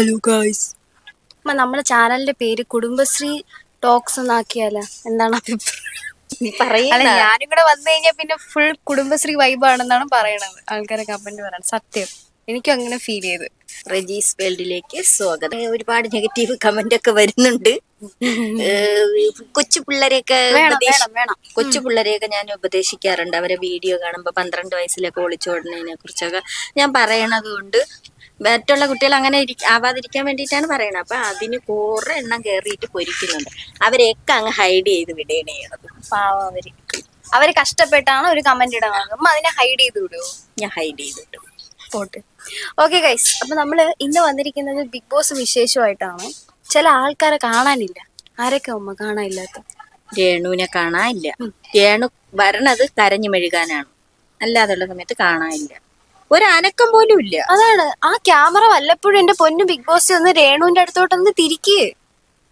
Hello guys നമ്മുടെ ചാനലിന്റെ പേര് കുടുംബശ്രീ ടോക്സ് എന്നാക്കിയാലോ. എന്താണ് അല്ല ഞാനും കൂടെ വന്നു കഴിഞ്ഞാൽ പിന്നെ ഫുൾ കുടുംബശ്രീ വൈബാണെന്നാണ് പറയണത്. ആൾക്കാരെ കമന്റ് പറയണം. സത്യം. എനിക്കും അങ്ങനെ ഫീൽ ചെയ്ത്. റജീസ് വേൾഡിലേക്ക് സ്വാഗതം. ഒരുപാട് നെഗറ്റീവ് കമന്റ് ഒക്കെ വരുന്നുണ്ട്. കൊച്ചു പിള്ളേരെയൊക്കെ കൊച്ചു പിള്ളേരെയൊക്കെ ഞാൻ ഉപദേശിക്കാറുണ്ട്. അവരെ വീഡിയോ കാണുമ്പോൾ പന്ത്രണ്ട് വയസ്സിലൊക്കെ ഒളിച്ചോടുന്നതിനെ കുറിച്ചൊക്കെ ഞാൻ പറയണത് കൊണ്ട് മറ്റുള്ള കുട്ടികൾ അങ്ങനെ ആവാതിരിക്കാൻ വേണ്ടിയിട്ടാണ് പറയുന്നത്. അപ്പൊ അതിന് കുറെ എണ്ണം കയറിയിട്ട് പൊരിക്കുന്നുണ്ട്. അവരെയൊക്കെ അങ്ങ് ഹൈഡ് ചെയ്ത് വിടുകയാണ് ചെയ്യണത്. പാവം അവർ. അവർ കഷ്ടപ്പെട്ടാണ് ഒരു കമന്റ് ഇടാൻ അതിനെ ഹൈഡ് ചെയ്ത് വിടുവോ? ഞാൻ ഹൈഡ് ചെയ്തിട്ടു പോട്ട്. ഓക്കെ ഗൈസ് അപ്പൊ നമ്മൾ ഇന്ന് വന്നിരിക്കുന്നത് ബിഗ് ബോസ് വിശേഷമായിട്ടാണ് ചില ആൾക്കാരെ കാണാനില്ല. ആരൊക്കെ ഉമ്മ? കാണാനില്ലാത്ത. രേണുവിനെ കാണാനില്ല. രേണു വരണത് കരഞ്ഞു മെഴുകാനാണ് അല്ലാതുള്ള സമയത്ത് കാണാനില്ല. ഒരു അനക്കം പോലും ഇല്ല. അതാണ്. ആ ക്യാമറ വല്ലപ്പോഴും എന്റെ പൊന്നു ബിഗ് ബോസ് ഒന്ന് രേണുവിന്റെ അടുത്തോട്ടൊന്ന് തിരിക്ക്.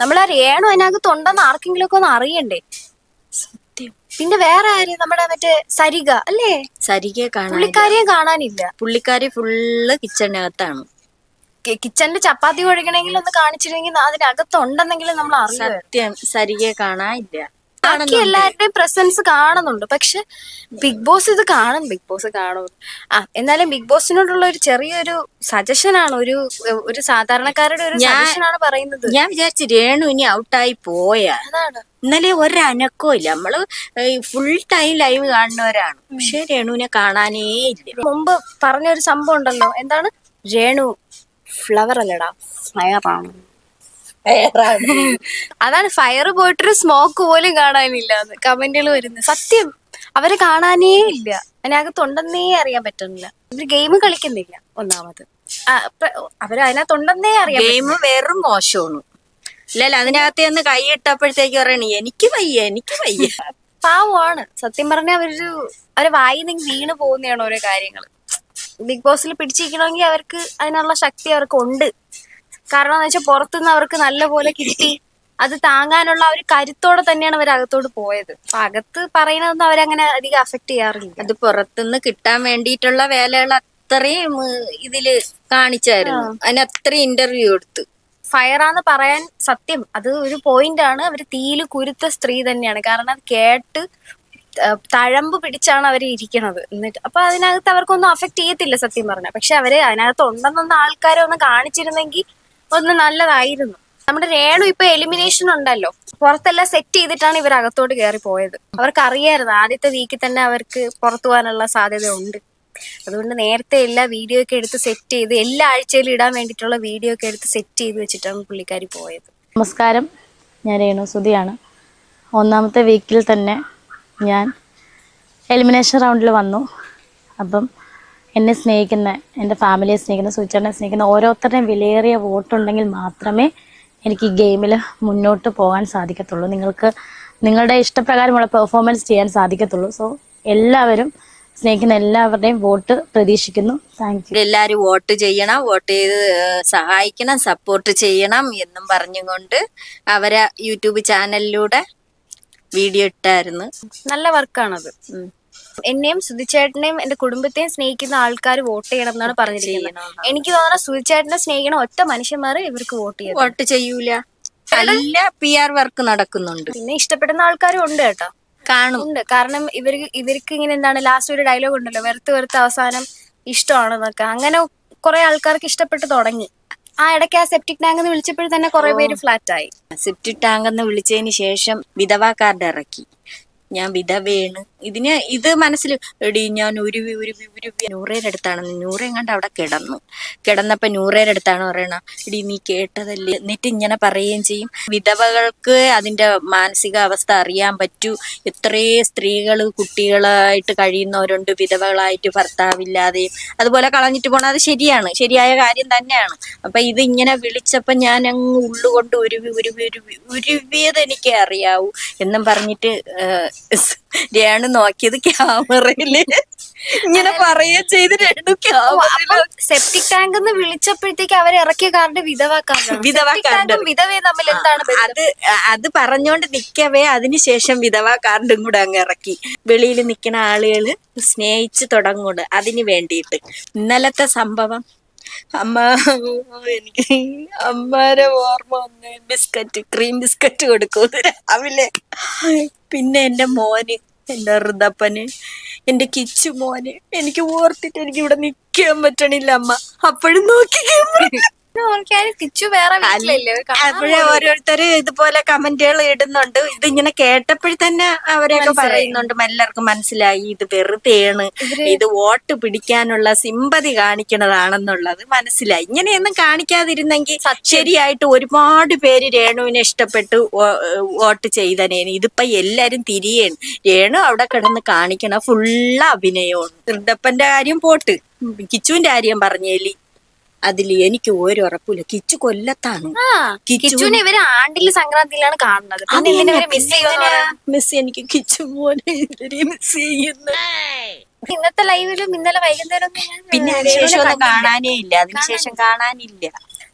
നമ്മൾ ആ രേണു അതിനകത്ത് ഉണ്ടെന്ന് ആർക്കെങ്കിലും ഒക്കെ ഒന്ന് അറിയണ്ടേ? സത്യം. പിന്നെ വേറെ ആര്? നമ്മുടെ മറ്റേ സരിക അല്ലേ? സരികയെ കാണാൻ പുള്ളിക്കാരിയെ കാണാനില്ല. പുള്ളിക്കാരി ഫുള്ള് കിച്ചണിനകത്താണ്. കിച്ചണിൽ ചപ്പാത്തി കുഴക്കണമെങ്കിൽ ഒന്ന് കാണിച്ചിരുന്നെങ്കിൽ അതിനകത്തുണ്ടെന്നെങ്കിലും നമ്മൾ അറിയാം സത്യം. സരികെ കാണാനില്ല. ബാക്കി എല്ലാവരുടെയും പ്രസൻസ് കാണുന്നുണ്ട്. പക്ഷെ ബിഗ് ബോസ് ഇത് കാണും. ബിഗ് ബോസ് കാണും. ആ എന്നാലും ബിഗ് ബോസിനോടുള്ള ഒരു ചെറിയൊരു സജഷൻ ആണ്. ഒരു ഒരു സാധാരണക്കാരുടെ ഒരു സജഷൻ ആണ് പറയുന്നത്. ഞാൻ വിചാരിച്ചു രേണു ഇനി ഔട്ടായി പോയാ. അതാണ്. ഇന്നലെ ഒരനക്കോ ഇല്ല. നമ്മൾ ഫുൾ ടൈം ലൈവ് കാണുന്നവരാണ്. പക്ഷെ രേണുവിനെ കാണാനേ ഇല്ല. മുമ്പ് പറഞ്ഞ ഒരു സംഭവം ഉണ്ടല്ലോ. എന്താണ്? രേണു ഫ്ലവർ അല്ലടാ. ഫയറാണ് അതാണ് ഫയർ പോയിട്ടൊരു സ്മോക്ക് പോലും കാണാനില്ല കമന്റുകൾ വരുന്നത്. സത്യം അവരെ കാണാനേ ഇല്ല. അതിനകത്തുണ്ടെന്നേ അറിയാൻ പറ്റുന്നില്ല. ഇവർ ഗെയിം കളിക്കുന്നില്ല ഒന്നാമത്. അവർ അതിനകത്തുണ്ടെന്നേ അറിയാം ഗെയിം വെറും മോശമാണ്. ഇല്ലല്ല അതിനകത്ത് ഒന്ന് കൈയിട്ടപ്പോഴത്തേക്ക് പറയണ എനിക്ക് വയ്യ എനിക്ക് വയ്യ. പാവമാണ്. സത്യം പറഞ്ഞാൽ അവരൊരു അവരെ വായി നിന്ന് വീണ് പോകുന്നതാണ് ഓരോ കാര്യങ്ങൾ ബിഗ് ബോസിൽ പിടിച്ചിരിക്കണമെങ്കിൽ അവർക്ക് അതിനുള്ള ശക്തി അവർക്ക് ഉണ്ട്. കാരണം എന്ന് വെച്ചാൽ പുറത്തുനിന്ന് അവർക്ക് നല്ലപോലെ കിട്ടി. അത് താങ്ങാനുള്ള ഒരു കരുത്തോടെ തന്നെയാണ് അവർ അകത്തോട്ട് പോയത്. അപ്പൊ അകത്ത് പറയണതൊന്നും അവരങ്ങനെ അധികം അഫക്ട് ചെയ്യാറില്ല. അത് പുറത്തുനിന്ന് കിട്ടാൻ വേണ്ടിയിട്ടുള്ള വേലകൾ അത്രയും ഇതിൽ കാണിച്ചായിരുന്നു. അതിന് അത്രയും ഇന്റർവ്യൂ എടുത്തു. ഫയറാന്ന് പറയാൻ സത്യം. അത് ഒരു പോയിന്റ് ആണ്. അവർ തീയിൽ കുരുത്ത സ്ത്രീ തന്നെയാണ്. കാരണം അത് കേട്ട് തഴമ്പ് പിടിച്ചാണ് അവർ ഇരിക്കണത്. എന്നിട്ട് അപ്പൊ അതിനകത്ത് അവർക്കൊന്നും അഫക്ട് ചെയ്യത്തില്ല സത്യം പറഞ്ഞ. പക്ഷെ അവർ അതിനകത്ത് ഉണ്ടെന്നൊന്ന് ആൾക്കാരെ ഒന്ന് കാണിച്ചിരുന്നെങ്കിൽ ഒന്ന് നല്ലതായിരുന്നു. നമ്മുടെ രേണു ഇപ്പൊ എലിമിനേഷൻ ഉണ്ടല്ലോ. പുറത്തെല്ലാം സെറ്റ് ചെയ്തിട്ടാണ് ഇവർ അകത്തോട്ട് കയറി പോയത്. അവർക്ക് അറിയായിരുന്നു ആദ്യത്തെ വീക്കിൽ തന്നെ അവർക്ക് പുറത്തു പോകാനുള്ള സാധ്യത ഉണ്ട് അതുകൊണ്ട് നേരത്തെ എല്ലാ വീഡിയോ ഒക്കെ എടുത്ത് സെറ്റ് ചെയ്ത് എല്ലാ ആഴ്ചയിലും ഇടാൻ വേണ്ടിയിട്ടുള്ള വീഡിയോ ഒക്കെ എടുത്ത് സെറ്റ് ചെയ്ത് വെച്ചിട്ടാണ് പുള്ളിക്കാരി പോയത്. നമസ്കാരം. ഞാൻ രേണു സുധിയാണ്. ഒന്നാമത്തെ വീക്കിൽ തന്നെ ഞാൻ എലിമിനേഷൻ റൗണ്ടിൽ വന്നു. അപ്പം എന്നെ സ്നേഹിക്കുന്ന എന്റെ ഫാമിലിയെ സ്നേഹിക്കുന്ന സുചേട്ടനെ സ്നേഹിക്കുന്ന ഓരോരുത്തരുടെയും വിലയേറിയ വോട്ടുണ്ടെങ്കിൽ മാത്രമേ എനിക്ക് ഈ ഗെയിമിൽ മുന്നോട്ട് പോകാൻ സാധിക്കത്തുള്ളൂ. നിങ്ങൾക്ക് നിങ്ങളുടെ ഇഷ്ടപ്രകാരമുള്ള പെർഫോമൻസ് ചെയ്യാൻ സാധിക്കത്തുള്ളൂ. സോ എല്ലാവരും സ്നേഹിക്കുന്ന എല്ലാവരുടെയും വോട്ട് പ്രതീക്ഷിക്കുന്നു. താങ്ക് യു എല്ലാവരും വോട്ട് ചെയ്യണം വോട്ട് ചെയ്ത് സഹായിക്കണം സപ്പോർട്ട് ചെയ്യണം എന്നും പറഞ്ഞുകൊണ്ട് അവരെ യൂട്യൂബ് ചാനലിലൂടെ വീഡിയോ ഇട്ടായിരുന്നു. നല്ല വർക്കാണത് ഉം. എന്നെയും സുധിച്ചേട്ടനെയും എന്റെ കുടുംബത്തെയും സ്നേഹിക്കുന്ന ആൾക്കാർ വോട്ട് ചെയ്യണം എന്നാണ് പറഞ്ഞിരിക്കുന്നത്. എനിക്ക് തോന്നുന്ന സുധിച്ചേട്ടനെ സ്നേഹിക്കണ ഒറ്റ മനുഷ്യന്മാർ ഇവർക്ക് വോട്ട് ചെയ്യും വോട്ട് ചെയ്യൂല. നല്ല പി ആർ വർക്ക് നടക്കുന്നുണ്ട്. പിന്നെ ഇഷ്ടപ്പെടുന്ന ആൾക്കാരും ഉണ്ട് കേട്ടോ. കാണും. ഉണ്ട്. കാരണം ഇവർക്ക് ഇവർക്ക് ഇങ്ങനെ എന്താണ് ലാസ്റ്റ് ഒരു ഡയലോഗ് ഉണ്ടല്ലോ വെറുത്ത് വെറുത്ത് അവസാനം ഇഷ്ടമാണെന്നൊക്കെ. അങ്ങനെ കുറെ ആൾക്കാർക്ക് ഇഷ്ടപ്പെട്ട് തുടങ്ങി. ആ ഇടയ്ക്ക് ആ സെപ്റ്റിക് ടാങ്ക് എന്ന് വിളിച്ചപ്പോഴും തന്നെ കുറെ പേര് ഫ്ലാറ്റ് ആയി. സെപ്റ്റിക് ടാങ്ക് എന്ന് വിളിച്ചതിന് ശേഷം വിധവാ കാർഡ് ഇറക്കി. ഞാൻ വിധവയാണ് ഇതിന് ഇത് മനസ്സിൽ എടി ഞാൻ ഉരുവി ഉരുവി ഉരുവി. നൂറേരുടെ അടുത്താണ്. നൂറേം കണ്ട് അവിടെ കിടന്നു. കിടന്നപ്പോ നൂറേരുടെ അടുത്താണ് പറയണ. എടി നീ കേട്ടതല്ലേ? എന്നിട്ട് ഇങ്ങനെ പറയുകയും ചെയ്യും. വിധവകൾക്ക് അതിന്റെ മാനസികാവസ്ഥ അറിയാൻ പറ്റൂ. എത്രയേ സ്ത്രീകൾ കുട്ടികളായിട്ട് കഴിയുന്നവരുണ്ട്. വിധവകളായിട്ട് ഭർത്താവില്ലാതെയും അതുപോലെ കളഞ്ഞിട്ട് പോണത് ശരിയാണ്. ശരിയായ കാര്യം തന്നെയാണ്. അപ്പൊ ഇത് ഇങ്ങനെ വിളിച്ചപ്പോ ഞാൻ അങ്ങ് ഉള്ളുകൊണ്ട് ഉരുവി ഉരുവി ഉരുവി ഉരുവിയത് എനിക്ക് അറിയാവൂ എന്നും പറഞ്ഞിട്ട് രേണു നോക്കിയത് ക്യാമറയിൽ ഇങ്ങനെ പറയുക ചെയ്ത് രേണു ക്യാമറയിൽ സെപ്റ്റിക് ടാങ്ക് എന്ന് വിളിച്ചപ്പോഴത്തേക്ക് അവർ ഇറക്കിയ കാറിന്റെ വിധവാ വിധവേ തമ്മിൽ എന്താണ്? അത് അത് പറഞ്ഞോണ്ട് നിക്കവേ. അതിനുശേഷം വിധവാ കാറിന്റെ കൂടെ അങ്ങ് ഇറക്കി. വെളിയിൽ നിൽക്കുന്ന ആളുകൾ സ്നേഹിച്ചു തുടങ്ങുള്ളു അതിന് വേണ്ടിയിട്ട്. ഇന്നലത്തെ സംഭവം അമ്മ എനിക്ക് അമ്മാരെ ഓർമ്മ വന്ന് ബിസ്ക്കറ്റ് ക്രീം ബിസ്ക്കറ്റ് കൊടുക്കും രാവിലെ. പിന്നെ എന്റെ മോന് എന്റെ റുദപ്പന് എന്റെ കിച്ചു മോന്. എനിക്ക് ഓർത്തിട്ട് എനിക്ക് ഇവിടെ നിക്കാൻ പറ്റണില്ല അമ്മ. അപ്പോഴും നോക്കി കിച്ചു വേറെ വീട്ടിലല്ലേ? അപ്പോഴേ ഓരോരുത്തര് ഇതുപോലെ കമന്റുകൾ ഇടുന്നുണ്ട്. ഇത് ഇങ്ങനെ കേട്ടപ്പോഴും തന്നെ അവരെയൊക്കെ പറയുന്നുണ്ട്. എല്ലാവർക്കും മനസ്സിലായി. ഇത് വെറുതെയാണ്. ഇത് വോട്ട് പിടിക്കാനുള്ള സിമ്പതി കാണിക്കണതാണെന്നുള്ളത് മനസ്സിലായി. ഇങ്ങനെയൊന്നും കാണിക്കാതിരുന്നെങ്കിൽ ശരിയായിട്ട് ഒരുപാട് പേര് രേണുവിനെ ഇഷ്ടപ്പെട്ട് വോട്ട് ചെയ്തനേന് ഇതിപ്പോ എല്ലാരും തിരിയേണ്. രേണു അവിടെ കിടന്ന് കാണിക്കണ ഫുള്ള് അഭിനയമാണ്. ഹൃദപ്പന്റെ കാര്യം പോട്ട്. കിച്ചുവിന്റെ കാര്യം പറഞ്ഞേലി. അതിൽ എനിക്ക് ഒരു ഉറപ്പില്ല കിച്ചു കൊല്ലത്താണ്. കിച്ചുവിനെ ഇവർ ആണ്ടിൽ സംക്രാന്തിയിലാണ് കാണുന്നത്. മിസ് എനിക്ക് കിച്ചു പോലെ മിസ് ചെയ്യുന്നു? ഇന്നത്തെ ലൈവിലും ഇന്നലെ വൈകുന്നേരം പിന്നെ അതിനുശേഷം കാണാനേ ഇല്ല. അതിനുശേഷം കാണാനില്ല.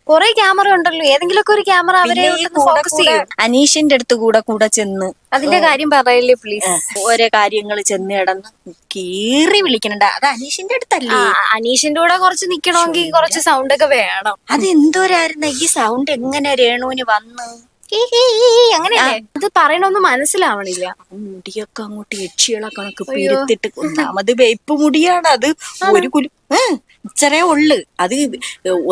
കുറെ ക്യാമറ ഉണ്ടല്ലോ. ഏതെങ്കിലും ഒരു ക്യാമറ അവരെ ഫോക്കസ് ചെയ്യും അനീഷിന്റെ അടുത്ത് കൂടെ കൂടെ ചെന്ന് അതിന്റെ കാര്യം പറയല്ലേ പ്ലീസ് ഓരോ കാര്യങ്ങൾ ചെന്ന് കിടന്ന് കീറി വിളിക്കണ്ട അത് അനീഷിന്റെ അടുത്തല്ലേ? അനീഷിന്റെ കൂടെ കുറച്ച് നിക്കണമെങ്കിൽ കുറച്ച് സൗണ്ട് ഒക്കെ വേണം. അത് എന്തോരായിരുന്നു ഈ സൗണ്ട് എങ്ങനെ രേണുവിന് വന്ന്? അങ്ങനെയല്ലേ? അത് പറയണൊന്നും മനസ്സിലാവണില്ല. മുടിയൊക്കെ അങ്ങോട്ട് യക്ഷികളെ കണക്ക് പെരുത്തിട്ട് ഒന്നാമത് വേപ്പ് മുടിയാണ്. അത് ഒരു കുലു ഇച്ചറേ ഉള്ളു. അത്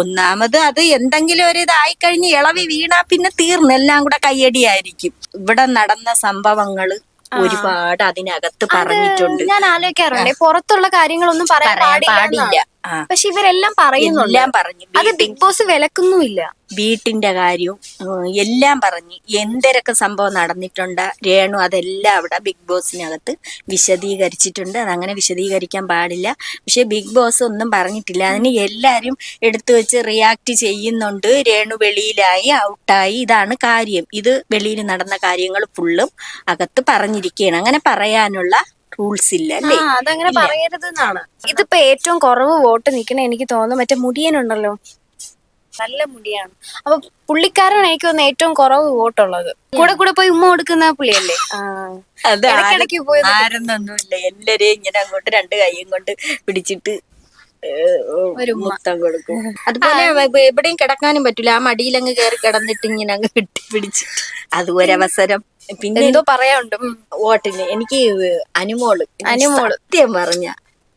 ഒന്നാമത് അത് എന്തെങ്കിലും ഒരു ഇതായി കഴിഞ്ഞ് ഇളവി വീണാ പിന്നെ തീർന്നു. എല്ലാം കൂടെ കയ്യടിയായിരിക്കും. ഇവിടെ നടന്ന സംഭവങ്ങൾ ഒരുപാട് അതിനകത്ത് പറഞ്ഞിട്ടുണ്ട്. ഞാൻ ആലോചിക്കാറുണ്ട്. പുറത്തുള്ള കാര്യങ്ങളൊന്നും പറയാൻ പാടില്ല പക്ഷെ ഇവരെല്ലാം പറയുന്നുണ്ട്. എല്ലാം പറഞ്ഞു. അത് ബിഗ് ബോസ് വിലക്കുന്നുമില്ല. വീട്ടിന്റെ കാര്യവും എല്ലാം പറഞ്ഞ്. എന്തൊക്കെ സംഭവം നടന്നിട്ടുണ്ട് രേണു അതെല്ലാം അവിടെ ബിഗ് ബോസിനകത്ത് വിശദീകരിച്ചിട്ടുണ്ട്. അതങ്ങനെ വിശദീകരിക്കാൻ പാടില്ല. പക്ഷെ ബിഗ് ബോസ് ഒന്നും പറഞ്ഞിട്ടില്ല. അതിന് എല്ലാവരും എടുത്തു വെച്ച് റിയാക്ട് ചെയ്യുന്നുണ്ട്. രേണു വെളിയിലായി ഔട്ടായി. ഇതാണ് കാര്യം. ഇത് വെളിയിൽ നടന്ന കാര്യങ്ങൾ ഫുള്ളും അകത്ത് പറഞ്ഞിരിക്കുകയാണ്. അങ്ങനെ പറയാനുള്ള റൂൾസ് ഇല്ല അല്ലേ? അതങ്ങനെ പറയരുത് എന്നാണ് ഇതിപ്പോ ഏറ്റവും കുറവ് വോട്ട് നിക്കണ എനിക്ക് തോന്നുന്നു. മറ്റേ മുടിയനുണ്ടല്ലോ? നല്ല മുടിയാണ്. അപ്പൊ പുള്ളിക്കാരനാണ് എനിക്ക് തോന്നുന്നു ഏറ്റവും കുറവ് വോട്ടുള്ളത്. കൂടെ കൂടെ പോയി ഉമ്മ കൊടുക്കുന്ന പുള്ളിയല്ലേ? ഇടയ്ക്കിടയ്ക്ക് പോയി ആരെന്നൊന്നുമില്ല എല്ലാരെയും ഇങ്ങനെ അങ്ങോട്ട് രണ്ട് കൈയും കൊണ്ട് പിടിച്ചിട്ട്. മുത്തം കൊടുക്കും. അതുപോലെ എവിടെയും കിടക്കാനും പറ്റൂല. ആ മടിയിലങ്ങ് കയറി കിടന്നിട്ട് ഇങ്ങനെ അങ്ങ് കെട്ടി പിടിച്ചിട്ട്. അതുപോലെ ഒരവസരം പിന്നെ എന്തോ പറയാനുണ്ട്. ഓട്ടില്ല വോട്ടിന് എനിക്ക് അനുമോൾ. അനുമോൾ. സത്യം പറഞ്ഞ.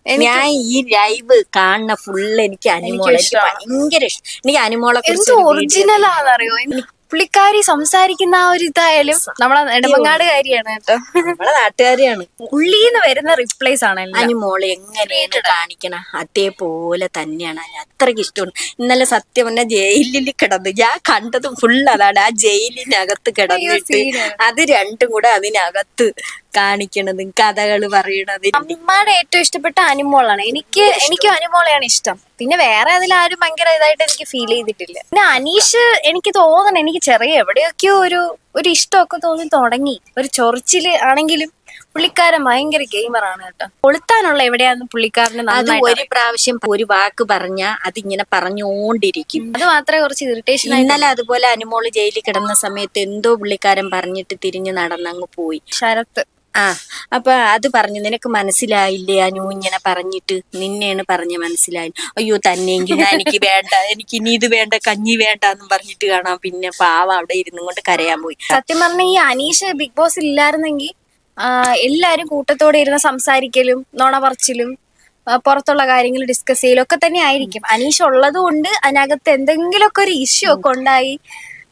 ഞാൻ ഈ ലൈവ് കാണുന്ന ഫുള്ള് എനിക്ക് അനുമോളെ. എനിക്ക് ഭയങ്കര ഇഷ്ടം. എനിക്ക് അനുമോളെ ഒറിജിനൽ ആണെന്നറിയോ? പുള്ളിക്കാരി സംസാരിക്കുന്ന ആ ഒരു ഇതായാലും നമ്മളെ നെടുമങ്ങാടുകാരിയാണ് കേട്ടോ. നമ്മളെ നാട്ടുകാരിയാണ്. പുള്ളിന്ന് വരുന്ന റിപ്ലൈസ് ആണല്ലോ അനുമോൾ എങ്ങനെയാണ് കാണിക്കണ? അതേപോലെ തന്നെയാണ്. അതിന് അത്രയ്ക്ക് ഇഷ്ടമാണ്. ഇന്നലെ സത്യം പറഞ്ഞ ജയിലിൽ കിടന്ന് ഞാൻ കണ്ടത് ഫുൾ അതാണ്. ആ ജയിലിനകത്ത് കിടന്നിട്ട് അത് രണ്ടും കൂടെ അതിനകത്ത് കാണിക്കണതും കഥകൾ പറയണതും. അമ്മയുടെ ഏറ്റവും ഇഷ്ടപ്പെട്ട അനുമോളാണ്. എനിക്ക് എനിക്കും അനുമോളെയാണ് ഇഷ്ടം. പിന്നെ വേറെ അതിലാരും ഭയങ്കര ഇതായിട്ട് എനിക്ക് ഫീൽ ചെയ്തിട്ടില്ല. പിന്നെ അനീഷ് എനിക്ക് തോന്നണം എനിക്ക് ചെറിയ എവിടെയൊക്കെയോ ഒരു ഒരു ഇഷ്ടമൊക്കെ തോന്നി തുടങ്ങി. ഒരു ചൊറിച്ചിൽ ആണെങ്കിലും പുള്ളിക്കാരൻ ഭയങ്കര ഗെയിമറാണ് കേട്ടോ. കൊളുത്താനുള്ള എവിടെയാന്ന് പുള്ളിക്കാരന് അത് ഒരു പ്രാവശ്യം ഒരു വാക്ക് പറഞ്ഞ അതിങ്ങനെ പറഞ്ഞുകൊണ്ടിരിക്കും. അത് മാത്രമേ കുറച്ച് ഇറിറ്റേഷൻ ഇന്നലെ അതുപോലെ അനുമോൾ ജയിലിൽ കിടന്ന സമയത്ത് എന്തോ പുള്ളിക്കാരൻ പറഞ്ഞിട്ട് തിരിഞ്ഞു നടന്നങ്ങ് പോയി. ശരത്ത്. ആ അപ്പൊ അത് പറഞ്ഞു. നിനക്ക് മനസ്സിലായില്ലേ? അനു ഇങ്ങനെ പറഞ്ഞിട്ട് നിന്നെയാണ് പറഞ്ഞ മനസ്സിലായി. അയ്യോ തന്നെയെങ്കിൽ എനിക്ക് വേണ്ട. എനിക്ക് ഇനി ഇത് വേണ്ട കഞ്ഞി വേണ്ട എന്നും പറഞ്ഞിട്ട് കാണാം. പിന്നെ പാവ അവിടെ ഇരുന്നും കൊണ്ട് കരയാൻ പോയി. സത്യം പറഞ്ഞ ഈ അനീഷ് ബിഗ് ബോസ് ഇല്ലായിരുന്നെങ്കിൽ എല്ലാരും കൂട്ടത്തോടെ ഇരുന്ന് സംസാരിക്കലും നുണ പറച്ചിലും പുറത്തുള്ള കാര്യങ്ങൾ ഡിസ്കസ് ചെയ്യലും ഒക്കെ തന്നെ ആയിരിക്കും. അനീഷ് ഉള്ളത് കൊണ്ട് അതിനകത്ത് എന്തെങ്കിലുമൊക്കെ ഒരു ഇഷ്യൂ ഒക്കെ ഉണ്ടായി.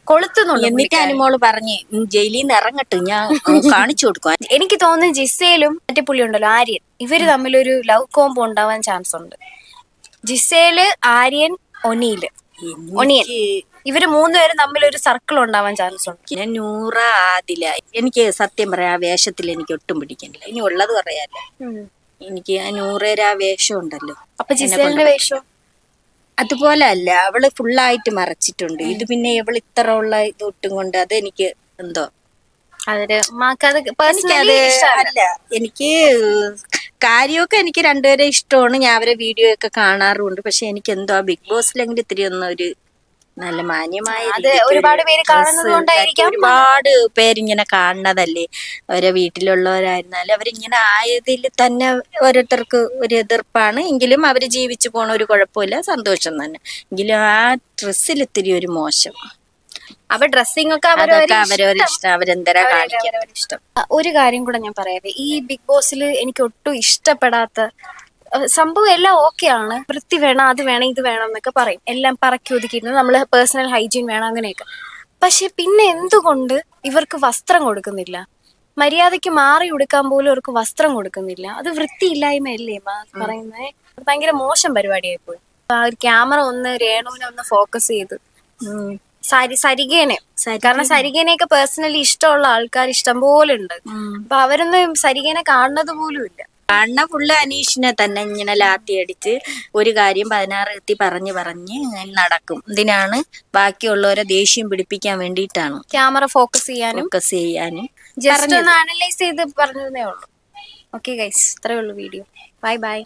കൊളുത്തുന്നുണ്ട് എന്നിട്ട്. അനുമോൾ പറഞ്ഞ് ജയിലിൽ നിന്ന് ഇറങ്ങട്ട് ഞാൻ കാണിച്ചു കൊടുക്കും. എനിക്ക് തോന്നുന്നു ജിസേലും മറ്റേ പുള്ളി ഉണ്ടല്ലോ ആര്യൻ. ഇവർ തമ്മിലൊരു ലവ് കോംബോ ഉണ്ടാവാൻ ചാൻസ് ഉണ്ട്. ജിസേൽ ആര്യൻ ഒനിയിൽ ഒനിയൻ ഇവർ മൂന്നുപേരും തമ്മിൽ ഒരു സർക്കിൾ ഉണ്ടാവാൻ ചാൻസ് ഉണ്ട്. ഞാൻ നൂറ ആദില. എനിക്ക് സത്യം പറയാം ആ വേഷത്തിൽ എനിക്ക് ഒട്ടും പിടിക്കണില്ല. ഇനി ഉള്ളത് പറയാല്ലോ എനിക്ക് ആ നൂറേരാ വേഷം ഉണ്ടല്ലോ. അപ്പൊ ജിസേലിന്റെ വേഷം? അതുപോലെ അല്ല അവൾ ഫുള്ളായിട്ട് മറച്ചിട്ടുണ്ട്. ഇത് പിന്നെ ഇവൾ ഇത്ര ഉള്ള ഇതൊട്ടും കൊണ്ട് അത് എനിക്ക് എന്തോ അതൊരു പേഴ്സണലി അല്ല എനിക്ക് കാര്യമൊക്കെ എനിക്ക് രണ്ടുപേരെ ഇഷ്ടമാണ്. ഞാൻ അവരെ വീഡിയോ ഒക്കെ കാണാറുമുണ്ട് പക്ഷെ എനിക്ക് എന്തോ ബിഗ് ബോസിലെങ്കിലും ഇത്തിരി ഒന്നും ഒരു നല്ല മാന്യമായ അത് ഒരുപാട് പേര് കാണുന്നതുകൊണ്ടായിരിക്കാം. ഒരുപാട് പേരിങ്ങനെ കാണുന്നതല്ലേ അവരെ വീട്ടിലുള്ളവരായിരുന്നാലും അവരിങ്ങനെ ആയതിൽ തന്നെ ഓരോരുത്തർക്ക് ഒരു എതിർപ്പാണ്. എങ്കിലും അവർ ജീവിച്ചു പോണ ഒരു കുഴപ്പമില്ല സന്തോഷം തന്നെ. എങ്കിലും ആ ഡ്രസ്സിൽ ഇത്തിരി ഒരു മോശം. അപ്പൊ ഡ്രസ്സിംഗ് ഒക്കെ അതൊക്കെ അവരവരെ അവരവരെ ഇഷ്ടം. അവരെന്തരാ കാണിക്കാൻ ഇഷ്ടം. ഒരു കാര്യം കൂടെ ഞാൻ പറയാതെ ഈ ബിഗ് ബോസിൽ എനിക്ക് ഒട്ടും ഇഷ്ടപ്പെടാത്ത സംഭവം എല്ലാം ഓക്കെ ആണ്. വൃത്തി വേണം അത് വേണം ഇത് വേണം എന്നൊക്കെ പറയും. എല്ലാം പറക്കി ഒതുക്കിയിരുന്നു നമ്മൾ പേഴ്സണൽ ഹൈജീൻ വേണം അങ്ങനെയൊക്കെ. പക്ഷെ പിന്നെ എന്തുകൊണ്ട് ഇവർക്ക് വസ്ത്രം കൊടുക്കുന്നില്ല? മര്യാദയ്ക്ക് മാറി ഉടുക്കാൻ പോലും അവർക്ക് വസ്ത്രം കൊടുക്കുന്നില്ല. അത് വൃത്തിയില്ലായ്മയല്ലേ പറയുന്നത് ഭയങ്കര മോശം പരിപാടിയായി പോയി ആ ഒരു ക്യാമറ ഒന്ന് രേണുവിനെ ഒന്ന് ഫോക്കസ് ചെയ്ത്. സരി സരികേനെ. കാരണം സരികേനെയൊക്കെ പേഴ്സണലി ഇഷ്ടമുള്ള ആൾക്കാർ ഇഷ്ടം പോലെ ഉണ്ട് അപ്പൊ അവരൊന്നും സരികേനെ കാണുന്നത് പോലും ഇല്ല. കാണുന്ന ഫുള്ള് അനീഷിനെ തന്നെ ഇങ്ങനെ ലാത്തി അടിച്ച് ഒരു കാര്യം പതിനാറ് എത്തി പറഞ്ഞ് പറഞ്ഞ് നടക്കും. ഇതിനാണ് ബാക്കിയുള്ളവരെ ദേഷ്യം പിടിപ്പിക്കാൻ വേണ്ടിയിട്ടാണ്. ക്യാമറ ഫോക്കസ് ചെയ്യാനും. ഫോക്കസ് ചെയ്യാനും. ജസ്റ്റ് ഒന്ന് അനലൈസ് ചെയ്ത് പറഞ്ഞതേ ഉള്ളൂ. ഓക്കെ ഗൈസ് ഇത്രേ ഉള്ളൂ വീഡിയോ ബൈ ബൈ